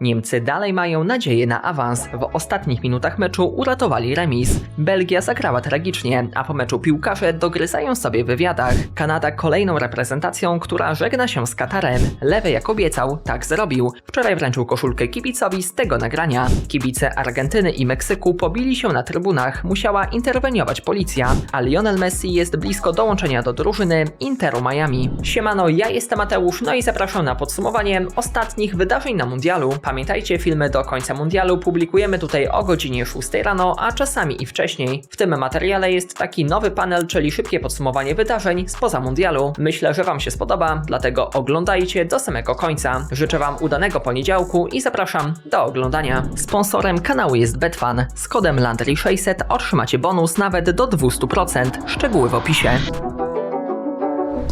Niemcy dalej mają nadzieję na awans. W ostatnich minutach meczu uratowali remis. Belgia zagrała tragicznie, a po meczu piłkarze dogryzają sobie w wywiadach. Kanada kolejną reprezentacją, która żegna się z Katarem. Lewy jak obiecał, tak zrobił. Wczoraj wręczył koszulkę kibicowi z tego nagrania. Kibice Argentyny i Meksyku pobili się na trybunach, musiała interweniować policja, a Lionel Messi jest blisko dołączenia do drużyny Interu Miami. Siemano, ja jestem Mateusz, no i zapraszam na podsumowanie ostatnich wydarzeń na mundialu. Pamiętajcie, filmy do końca mundialu publikujemy tutaj o godzinie 6 rano, a czasami i wcześniej. W tym materiale jest taki nowy panel, czyli szybkie podsumowanie wydarzeń spoza mundialu. Myślę, że Wam się spodoba, dlatego oglądajcie do samego końca. Życzę Wam udanego poniedziałku i zapraszam do oglądania. Sponsorem kanału jest Betfan. Z kodem Landry600 otrzymacie bonus nawet do 200%. Szczegóły w opisie.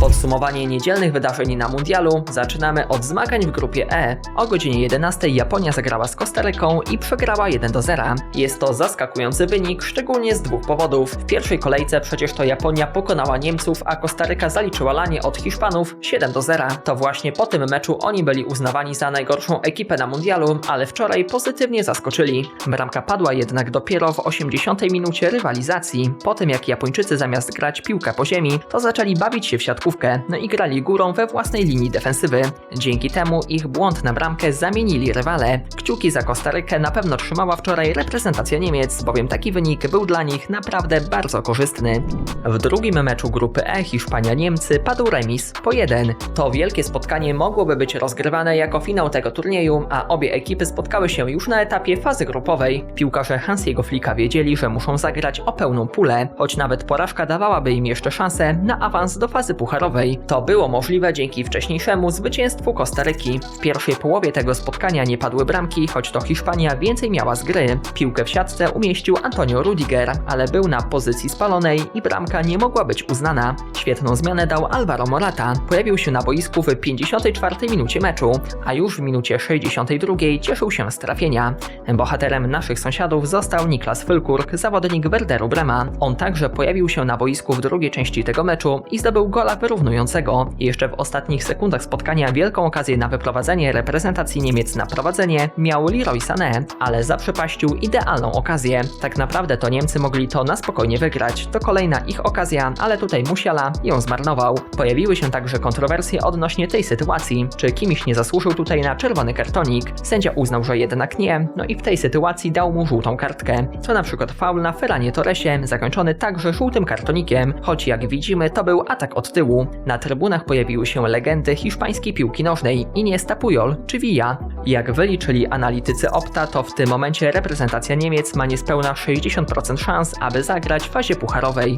Podsumowanie niedzielnych wydarzeń na mundialu zaczynamy od zmagań w grupie E. O godzinie 11 Japonia zagrała z Kostaryką i przegrała 1 do 0. Jest to zaskakujący wynik, szczególnie z dwóch powodów. W pierwszej kolejce przecież to Japonia pokonała Niemców, a Kostaryka zaliczyła lanie od Hiszpanów 7 do 0. To właśnie po tym meczu oni byli uznawani za najgorszą ekipę na mundialu, ale wczoraj pozytywnie zaskoczyli. Bramka padła jednak dopiero w 80 minucie rywalizacji. Po tym jak Japończycy zamiast grać piłkę po ziemi, to zaczęli bawić się w siatkówkę no i grali górą we własnej linii defensywy. Dzięki temu ich błąd na bramkę zamienili rywale. Kciuki za Kostarykę na pewno trzymała wczoraj reprezentacja Niemiec, bowiem taki wynik był dla nich naprawdę bardzo korzystny. W drugim meczu grupy E Hiszpania-Niemcy padł remis po 1. To wielkie spotkanie mogłoby być rozgrywane jako finał tego turnieju, a obie ekipy spotkały się już na etapie fazy grupowej. Piłkarze Hansiego Flicka wiedzieli, że muszą zagrać o pełną pulę, choć nawet porażka dawałaby im jeszcze szansę na awans do fazy pucharowej. To było możliwe dzięki wcześniejszemu zwycięstwu Kostaryki. W pierwszej połowie tego spotkania nie padły bramki, choć to Hiszpania więcej miała z gry. Piłkę w siatce umieścił Antonio Rudiger, ale był na pozycji spalonej i bramka nie mogła być uznana. Świetną zmianę dał Alvaro Morata. Pojawił się na boisku w 54 minucie meczu, a już w minucie 62 cieszył się z trafienia. Bohaterem naszych sąsiadów został Niklas Fylkurk, zawodnik Werderu Brema. On także pojawił się na boisku w drugiej części tego meczu i zdobył gola wyrównującego. Jeszcze w ostatnich sekundach spotkania wielką okazję na wyprowadzenie reprezentacji Niemiec na prowadzenie miał Leroy Sané, ale zaprzepaścił idealną okazję. Tak naprawdę to Niemcy mogli to na spokojnie wygrać. To kolejna ich okazja, ale tutaj Musiala ją zmarnował. Pojawiły się także kontrowersje odnośnie tej sytuacji. Czy kimś nie zasłużył tutaj na czerwony kartonik? Sędzia uznał, że jednak nie, no i w tej sytuacji dał mu żółtą kartkę. To na przykład faul na Ferranie Torresie, zakończony także żółtym kartonikiem, choć jak widzimy to był atak od tyłu. Na trybunach pojawiły się legendy hiszpańskiej piłki nożnej Iniesta Puyol czy Villa. Jak wyliczyli analitycy Opta, to w tym momencie reprezentacja Niemiec ma niespełna 60% szans, aby zagrać w fazie pucharowej.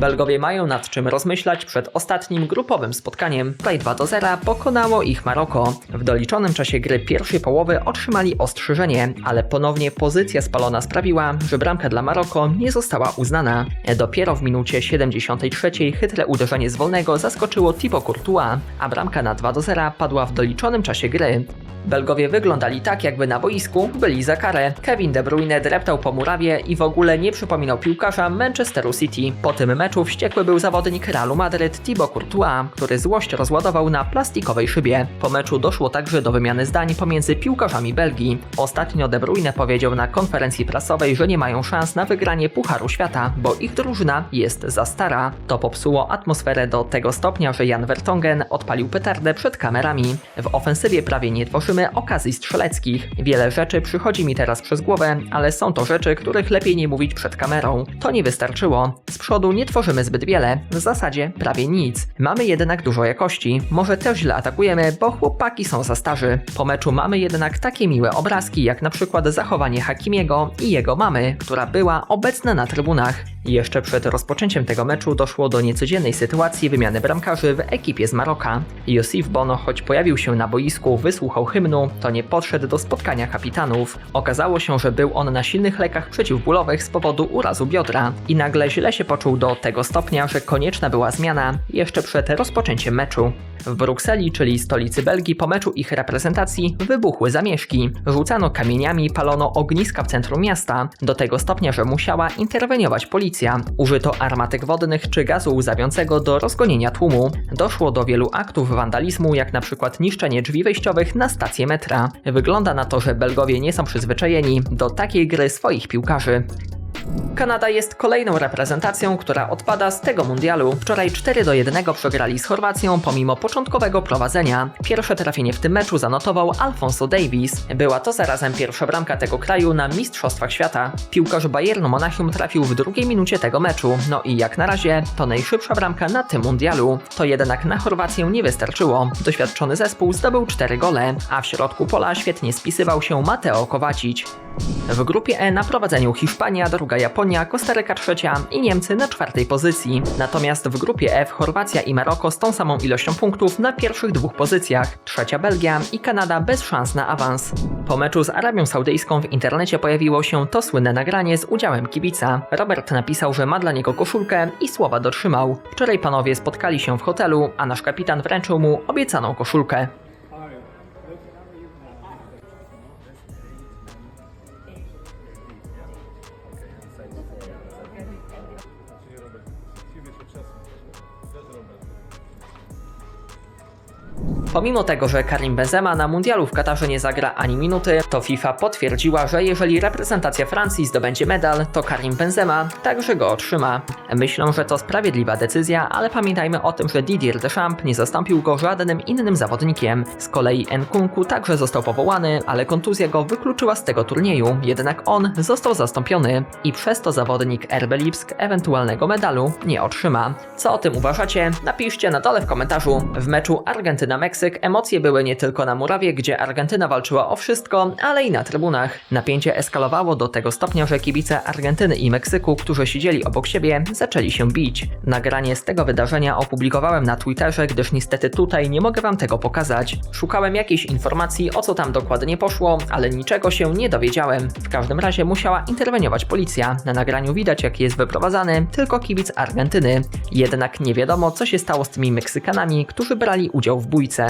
Belgowie mają nad czym rozmyślać przed ostatnim grupowym spotkaniem. Tutaj 2 do 0 pokonało ich Maroko. W doliczonym czasie gry pierwszej połowy otrzymali ostrzeżenie, ale ponownie pozycja spalona sprawiła, że bramka dla Maroko nie została uznana. Dopiero w minucie 73 chytre uderzenie z wolnego zaskoczyło Thibaut Courtois, a bramka na 2 do 0 padła w doliczonym czasie gry. Belgowie wyglądali tak, jakby na boisku byli za karę. Kevin De Bruyne dreptał po murawie i w ogóle nie przypominał piłkarza Manchesteru City. Po tym meczu wściekły był zawodnik Realu Madryt Thibaut Courtois, który złość rozładował na plastikowej szybie. Po meczu doszło także do wymiany zdań pomiędzy piłkarzami Belgii. Ostatnio De Bruyne powiedział na konferencji prasowej, że nie mają szans na wygranie Pucharu Świata, bo ich drużyna jest za stara. To popsuło atmosferę do tego stopnia, że Jan Vertonghen odpalił petardę przed kamerami. W ofensywie prawie nie tworzymy okazji strzeleckich. Wiele rzeczy przychodzi mi teraz przez głowę, ale są to rzeczy, których lepiej nie mówić przed kamerą. To nie wystarczyło. Z przodu nie tworzymy zbyt wiele, w zasadzie prawie nic. Mamy jednak dużo jakości. Może też źle atakujemy, bo chłopaki są za starzy. Po meczu mamy jednak takie miłe obrazki, jak na przykład zachowanie Hakimiego i jego mamy, która była obecna na trybunach. Jeszcze przed rozpoczęciem tego meczu doszło do niecodziennej sytuacji wymiany bramkarzy w ekipie z Maroka. Josif Bono, choć pojawił się na boisku, wysłuchał hymnu, to nie podszedł do spotkania kapitanów. Okazało się, że był on na silnych lekach przeciwbólowych z powodu urazu biodra i nagle źle się poczuł do tego stopnia, że konieczna była zmiana jeszcze przed rozpoczęciem meczu. W Brukseli, czyli stolicy Belgii, po meczu ich reprezentacji wybuchły zamieszki. Rzucano kamieniami, palono ogniska w centrum miasta, do tego stopnia, że musiała interweniować policja. Użyto armatek wodnych czy gazu łzawiącego do rozgonienia tłumu. Doszło do wielu aktów wandalizmu, jak na przykład niszczenie drzwi wejściowych na stację metra. Wygląda na to, że Belgowie nie są przyzwyczajeni do takiej gry swoich piłkarzy. Kanada jest kolejną reprezentacją, która odpada z tego mundialu. Wczoraj 4 do 1 przegrali z Chorwacją pomimo początkowego prowadzenia. Pierwsze trafienie w tym meczu zanotował Alfonso Davis. Była to zarazem pierwsza bramka tego kraju na Mistrzostwach Świata. Piłkarz Bayernu Monachium trafił w drugiej minucie tego meczu. No i jak na razie to najszybsza bramka na tym mundialu. To jednak na Chorwację nie wystarczyło. Doświadczony zespół zdobył 4 gole, a w środku pola świetnie spisywał się Mateo Kowacic. W grupie E na prowadzeniu Hiszpania, druga Japonia, Kostaryka trzecia i Niemcy na czwartej pozycji. Natomiast w grupie F Chorwacja i Maroko z tą samą ilością punktów na pierwszych dwóch pozycjach, trzecia Belgia i Kanada bez szans na awans. Po meczu z Arabią Saudyjską w internecie pojawiło się to słynne nagranie z udziałem kibica. Robert napisał, że ma dla niego koszulkę i słowa dotrzymał. Wczoraj panowie spotkali się w hotelu, a nasz kapitan wręczył mu obiecaną koszulkę. Pomimo tego, że Karim Benzema na mundialu w Katarze nie zagra ani minuty, to FIFA potwierdziła, że jeżeli reprezentacja Francji zdobędzie medal, to Karim Benzema także go otrzyma. Myślę, że to sprawiedliwa decyzja, ale pamiętajmy o tym, że Didier Deschamps nie zastąpił go żadnym innym zawodnikiem. Z kolei Nkunku także został powołany, ale kontuzja go wykluczyła z tego turnieju, jednak on został zastąpiony i przez to zawodnik RB Lipsk ewentualnego medalu nie otrzyma. Co o tym uważacie? Napiszcie na dole w komentarzu. W meczu Argentyna-Meksyk emocje były nie tylko na murawie, gdzie Argentyna walczyła o wszystko, ale i na trybunach. Napięcie eskalowało do tego stopnia, że kibice Argentyny i Meksyku, którzy siedzieli obok siebie, zaczęli się bić. Nagranie z tego wydarzenia opublikowałem na Twitterze, gdyż niestety tutaj nie mogę wam tego pokazać. Szukałem jakiejś informacji, o co tam dokładnie poszło, ale niczego się nie dowiedziałem. W każdym razie musiała interweniować policja. Na nagraniu widać, jak jest wyprowadzany tylko kibic Argentyny. Jednak nie wiadomo, co się stało z tymi Meksykanami, którzy brali udział w bójce.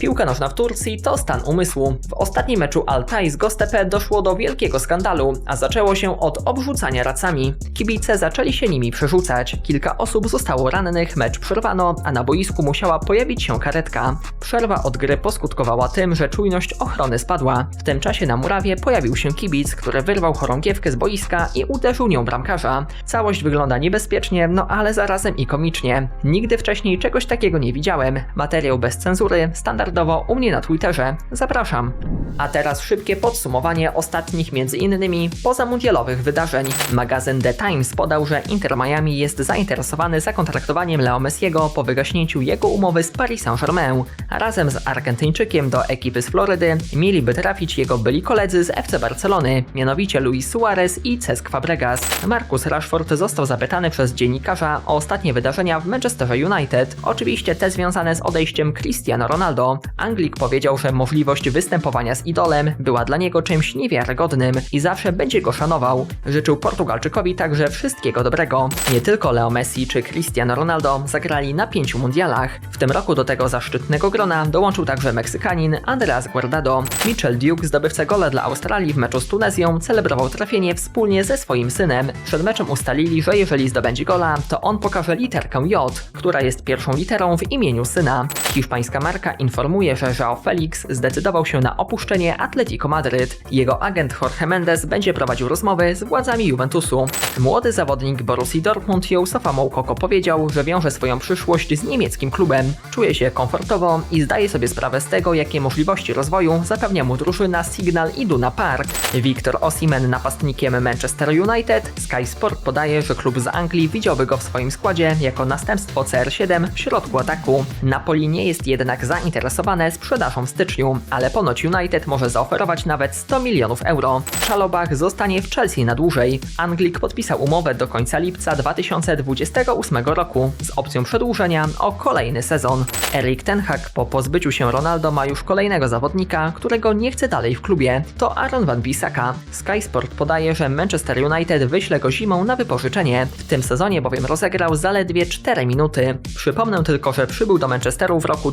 Piłka nożna w Turcji to stan umysłu. W ostatnim meczu Altai z Gostepe doszło do wielkiego skandalu, a zaczęło się od obrzucania racami. Kibice zaczęli się nimi przerzucać. Kilka osób zostało rannych, mecz przerwano, a na boisku musiała pojawić się karetka. Przerwa od gry poskutkowała tym, że czujność ochrony spadła. W tym czasie na murawie pojawił się kibic, który wyrwał chorągiewkę z boiska i uderzył nią bramkarza. Całość wygląda niebezpiecznie, no ale zarazem i komicznie. Nigdy wcześniej czegoś takiego nie widziałem. Materiał bez cenzury, standardowo u mnie na Twitterze. Zapraszam. A teraz szybkie podsumowanie ostatnich między innymi pozamundialowych wydarzeń. Magazyn The Times podał, że Inter Miami jest zainteresowany zakontraktowaniem Leo Messiego po wygaśnięciu jego umowy z Paris Saint-Germain. Razem z Argentyńczykiem do ekipy z Florydy mieliby trafić jego byli koledzy z FC Barcelony, mianowicie Luis Suarez i Cesc Fabregas. Marcus Rashford został zapytany przez dziennikarza o ostatnie wydarzenia w Manchesterze United, oczywiście te związane z odejściem Cristiano Ronaldo. Anglik powiedział, że możliwość występowania z idolem była dla niego czymś niewiarygodnym i zawsze będzie go szanował. Życzył Portugalczykowi także wszystkiego dobrego. Nie tylko Leo Messi czy Cristiano Ronaldo zagrali na pięciu mundialach. W tym roku do tego zaszczytnego grona dołączył także Meksykanin Andreas Guardado. Mitchell Duke, zdobywca gola dla Australii w meczu z Tunezją, celebrował trafienie wspólnie ze swoim synem. Przed meczem ustalili, że jeżeli zdobędzie gola, to on pokaże literkę J, która jest pierwszą literą w imieniu syna. Hiszpańska marka informuje, że João Felix zdecydował się na opuszczenie Atletico Madryt. Jego agent Jorge Mendes będzie prowadził rozmowy z władzami Juventusu. Młody zawodnik Borussii Dortmund Joussofa Moukoko powiedział, że wiąże swoją przyszłość z niemieckim klubem. Czuje się komfortowo i zdaje sobie sprawę z tego, jakie możliwości rozwoju zapewnia mu drużyna Signal Iduna Park. Victor Osimhen napastnikiem Manchester United. Sky Sport podaje, że klub z Anglii widziałby go w swoim składzie jako następstwo CR7 w środku ataku. Napoli nie jest jednak zainteresowane sprzedażą w styczniu, ale ponoć United może zaoferować nawet 100 milionów euro. Szalobach zostanie w Chelsea na dłużej. Anglik podpisał umowę do końca lipca 2028 roku z opcją przedłużenia o kolejny sezon. Erik Ten Hag po pozbyciu się Ronaldo ma już kolejnego zawodnika, którego nie chce dalej w klubie. To Aaron Van Bissaka. Sky Sport podaje, że Manchester United wyśle go zimą na wypożyczenie. W tym sezonie bowiem rozegrał zaledwie 4 minuty. Przypomnę tylko, że przybył do Manchesteru w roku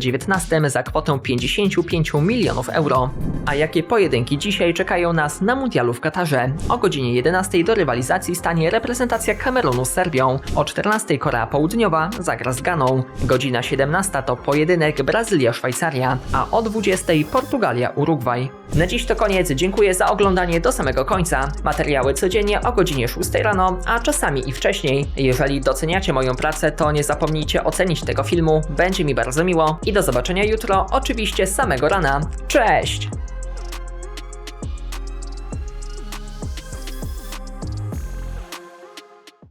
2019 za kwotę 55 milionów euro. A jakie pojedynki dzisiaj czekają nas na mundialu w Katarze? O godzinie 11 do rywalizacji stanie reprezentacja Kamerunu z Serbią. O 14 Korea Południowa zagra z Ganą. Godzina 17 to pojedynek Brazylia-Szwajcaria, a o 20 Portugalia-Urugwaj. Na dziś to koniec, dziękuję za oglądanie do samego końca. Materiały codziennie o godzinie 6 rano, a czasami i wcześniej. Jeżeli doceniacie moją pracę, to nie zapomnijcie ocenić tego filmu, będzie mi bardzo miło i do zobaczenia jutro, oczywiście samego rana. Cześć!